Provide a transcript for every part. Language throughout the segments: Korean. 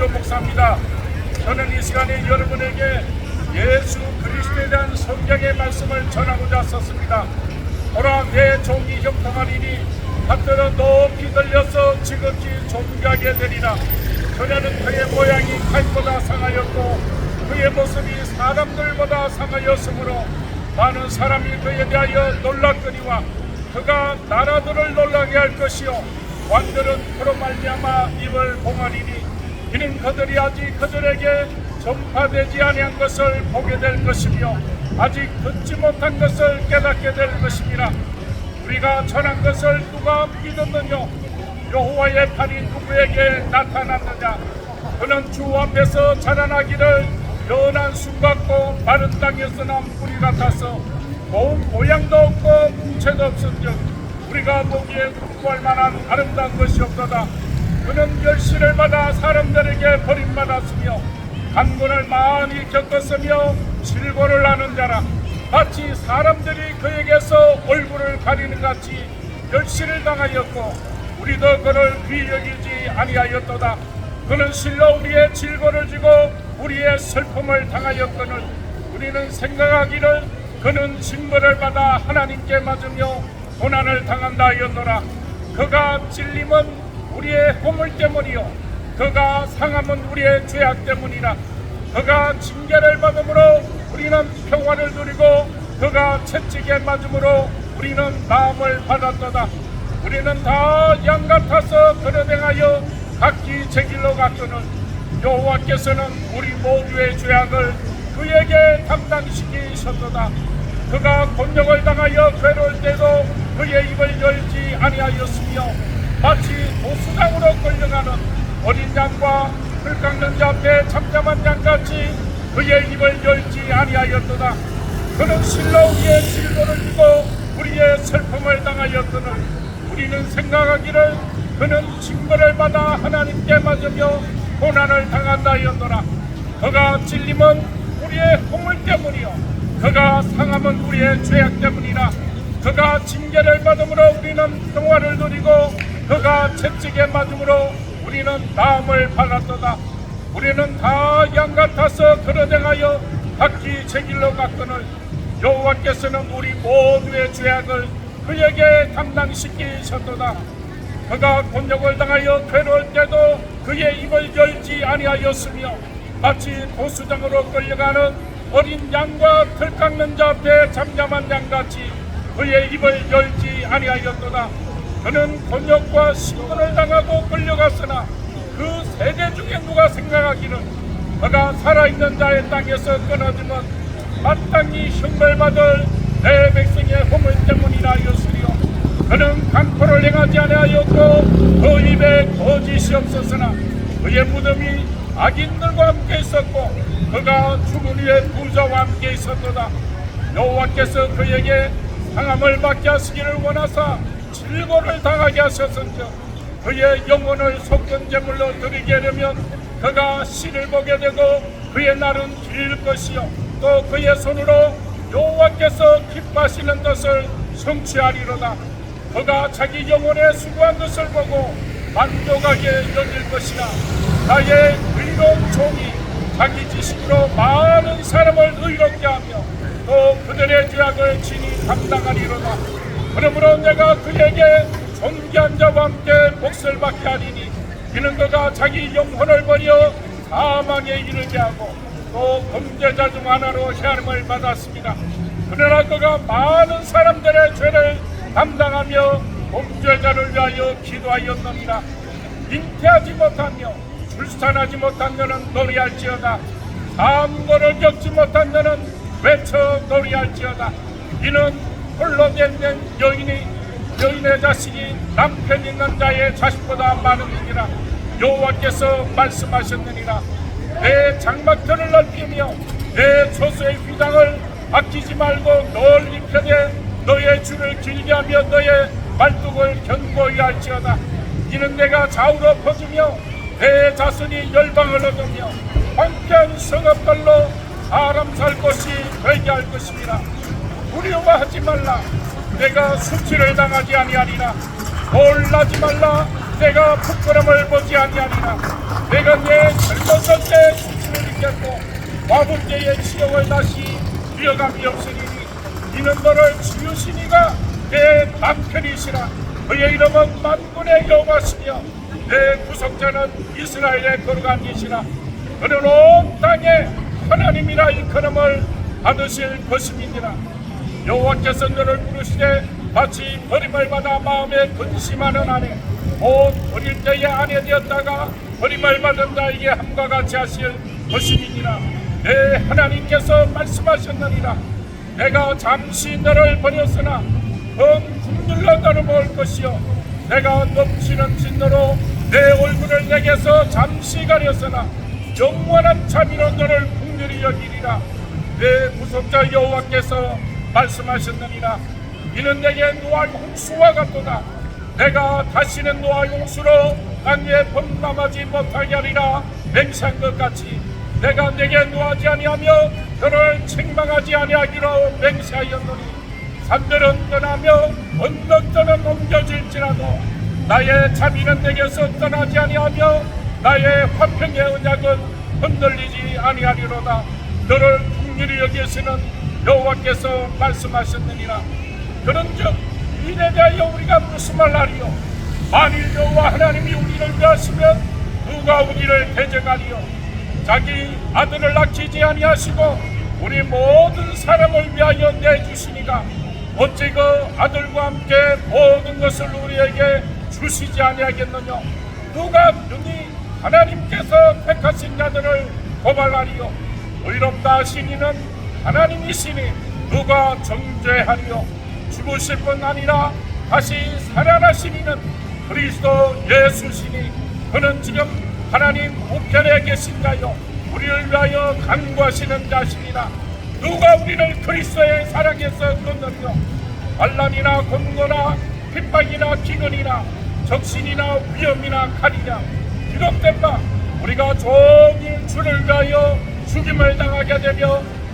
김영조 목사입니다. 저는 이 시간에 여러분에게 예수 그리스도에 대한 성경의 말씀을 전하고자 썼습니다. 오라 내 종이 형통하리니 한때는 높이 들려서 지극히 존귀하게 되리라. 그녀는 그의 모양이 칼보다 상하였고 그의 모습이 사람들보다 상하였으므로 많은 사람이 그에 대하여 놀랐거니와 그가 나라들을 놀라게 할 것이요 왕들은 그로 말미암아 입을 봉하리니 이는 그들이 아직 그들에게 전파되지 아니한 것을 보게 될 것이며 아직 듣지 못한 것을 깨닫게 될 것입니다. 우리가 전한 것을 누가 믿었느냐? 여호와의 팔이 누구에게 나타났느냐? 그는 주 앞에서 자라나기를 연한 숲 같고 마른 땅에서 난 뿌리 같아서 고운 모양도 없고 무채도 없은즉 우리가 보기에 구할 만한 아름다운 것이 없도다 그는 멸시를 받아 사람들에게 버림받았으며 강군을 많이 겪었으며 질고를 하는 자라. 마치 사람들이 그에게서 얼굴을 가리는 같이 멸시를 당하였고 우리도 그를 귀히 여기지 아니하였도다. 그는 실로 우리의 질고를 지고 우리의 슬픔을 당하였거늘 우리는 생각하기를 그는 징벌을 받아 하나님께 맞으며 고난을 당한다 하였노라. 그가 찔림은 우리의 허물 때문이요. 그가 상함은 우리의 죄악 때문이라. 그가 징계를 받음으로 우리는 평화를 누리고 그가 채찍에 맞음으로 우리는 나음을 받았도다. 우리는 다 양 같아서 그를 행하여 각기 제 길로 갔거늘 여호와께서는 우리 모두의 죄악을 그에게 담당시키셨도다. 그가 곤욕을 당하여 괴로울 때도 그의 입을 열지 아니하였으며 마치 도 수장으로 끌려가는 어린 양과 풀 깎는 자 앞에 잠잠한 양같이 그의 입을 열지 아니하였도다. 그는 실로 우리의 질고를 주고 우리의 슬픔을 당하였거늘 우리는 생각하기를 그는 징벌을 받아 하나님께 맞으며 고난을 당한다 하였노라 그가 찔림은 우리의 허물 때문이요. 그가 상함은 우리의 죄악 때문이라. 그가 징계를 받음으로 우리는 평화를 누리고 그가 채찍에 맞음으로 우리는 나음을 받았도다. 우리는 다 양 같아서 그러댕하여 각기 제 길로 갔거늘 여호와께서는 우리 모두의 죄악을 그에게 담당시키셨도다. 그가 곤욕을 당하여 괴로울 때도 그의 입을 열지 아니하였으며 마치 도수장으로 끌려가는 어린 양과 틀 깎는 자 앞에 잠잠한 양같이 그의 입을 열지 아니하였도다 그는 곤욕과 신문을 당하고 끌려갔으나 그 세대 중에 누가 생각하기를 그가 살아있는 자의 땅에서 끊어지면 마땅히 형벌받을 내 백성의 허물 때문이라 하였으리요. 그는 강포를 행하지 아니하였고 그 입에 거짓이 없었으나 그의 무덤이 악인들과 함께 있었고 그가 죽은 후에 부자와 함께 있었도다. 여호와께서 그에게 상함을 받게 하시기를 원하사 질고를 당하게 하셨은즉 그의 영혼을 속된 제물로 드리게 하려면 그가 씨를 보게 되고 그의 날은 길 것이요. 또 그의 손으로 여호와께서 기뻐하시는 것을 성취하리로다. 그가 자기 영혼에 수고한 것을 보고 만족하게 여길 것이라. 나의 의로운 종이 자기 지식으로 많은 사람을 의롭게 하며 또 그들의 죄악을 친히 감당하리로다 그러므로 내가 그에게 존귀한 자와 함께 몫을 받게 하리니 이는 그가 자기 영혼을 버려 사망에 이르게 하고 또 범죄자 중 하나로 해함을 받았습니다. 그러나 그가 많은 사람들의 죄를 담당하며 범죄자를 위하여 기도하였느니라. 잉태하지 못하며 출산하지 못한 너는 노래할지어다. 암거를 겪지 못한 너는 외쳐 노래할지어다. 이는 홀로 된 여인이 여인의 자식이 남편 있는 자의 자식보다 많으니라. 여호와께서 말씀하셨느니라. 내 장막터를 넓히며 내 초소의 휘장을 아끼지 말고 널리 펴되 너의 줄을 길게 하며 너의 말뚝을 견고히 할지어다. 이는 내가 좌우로 퍼지며 내 자손이 열방을 얻으며 황폐한 성읍들로 사람 살 곳이 되게 할 것입니다 두려워하지 말라. 내가 수치를 당하지 아니하리라. 놀라지 말라. 내가 부끄럼을 보지 아니하리라. 내가 내 젊었을 때 수치를 잊겠고 와분제의 치욕을 다시 이어감이 없으리니 이는 너를 지으시니가 내 남편이시라. 그의 이름은 만군의 여호와시며 내 구속자는 이스라엘의 거룩한 이시라. 그는 온 땅에 하나님이라 일컬음을 받으실 것임이니라 여호와께서 너를 부르시되 마치 버림을 받아 마음에 근심하는 아내 곧 어릴 때의 아내 되었다가 버림을 받은 자에게 함과 같이 하실 것임이니라. 내 하나님께서 말씀하셨느니라. 내가 잠시 너를 버렸으나 큰 국물로 너를 먹을 것이요. 내가 넘치는 진노로 내 얼굴을 내게서 잠시 가렸으나 영원한 자비로 너를 국률이 여기리라. 내 구속자 여호와께서 말씀하셨느니라. 이는 내게 노할 홍수와 같도다. 내가 다시는 노할 홍수로 땅에 범람하지 못하게 하리라. 맹세한 것 같이 내가 내게 노하지 아니하며 너를 책망하지 아니하기로 맹세하였노니 산들은 떠나며 언덕들은 옮겨질지라도 나의 자비는 내게서 떠나지 아니하며 나의 화평의 언약은 흔들리지 아니하리로다. 너를 국률이 여기시는 여호와께서 말씀하셨느니라. 그런즉 이에 대하여 우리가 무슨 말하리요? 만일 여호와 하나님이 우리를 위하시면 누가 우리를 대적하리요? 자기 아들을 낳기지 아니하시고 우리 모든 사람을 위하여 내주시니가 어찌 그 아들과 함께 모든 것을 우리에게 주시지 아니하겠느냐? 누가 능히 하나님께서 택하신 자들을 고발하리요? 의롭다 하시니는 하나님이시니 누가 정죄하리요? 죽으실 뿐 아니라 다시 살아나시니는 그리스도 예수시니 그는 지금 하나님 우편에 계신 자요? 우리를 위하여 간구하시는 자시니라 누가 우리를 그리스도의 사랑에서 끊느리요? 반란이나 공고나 핍박이나 기근이나 적신이나 위험이나 칼이냐? 기록된 바 우리가 종일 주를 위하여 죽임을 당하게 되며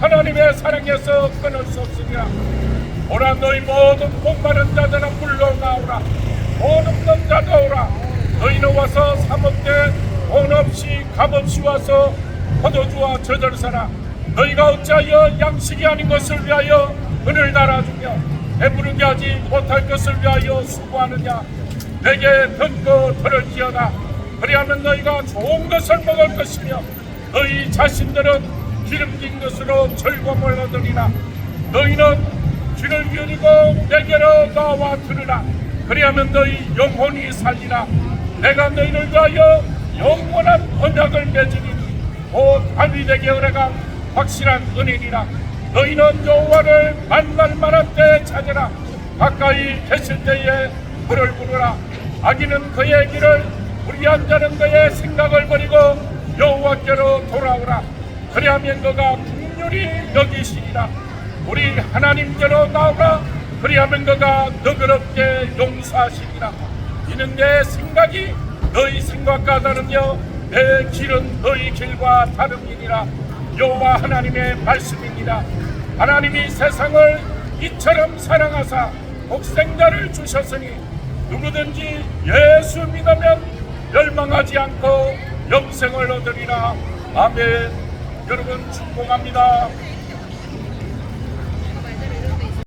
하나님의 사랑에서 끊을 수 없으리라 오라 너희 모든 목마른 자들은 물러 나오라. 돈 없는 자도 오라. 너희는 와서 사먹되 돈 없이 값 없이 와서 포도주와 저절 사라. 너희가 어찌하여 양식이 아닌 것을 위하여 은을 달아주며 배부르게 하지 못할 것을 위하여 수고하느냐? 내게 변거 들을지어다 그리하면 너희가 좋은 것을 먹을 것이며 너희 자신들은 기름진 것으로 즐거움을 얻으리라 너희는 귀를 기울이고 내게로 나와 들으라. 그리하면 너희 영혼이 살리라. 내가 너희를 위하여 영원한 언약을 맺으리니 곧 다윗에게 은혜가 확실한 은혜니라. 너희는 여호와를 만날 만한 때 찾으라. 가까이 계실 때에 그를 부르라. 악인은 그의 길을 불의한 자는 그의 생각을 버리고 여호와께로 돌아오라 그리하면 그가 국률이 여기시리라 우리 하나님께로 나오라. 그리하면 그가 너그럽게 용서하시리라 이는 내 생각이 너희 생각과 다르며 내 길은 너희 길과 다름이니라. 여호와 하나님의 말씀이니라 하나님이 세상을 이처럼 사랑하사 복생자를 주셨으니 누구든지 예수 믿으면 멸망하지 않고 영생을 얻으리라. 아멘 여러분 축복합니다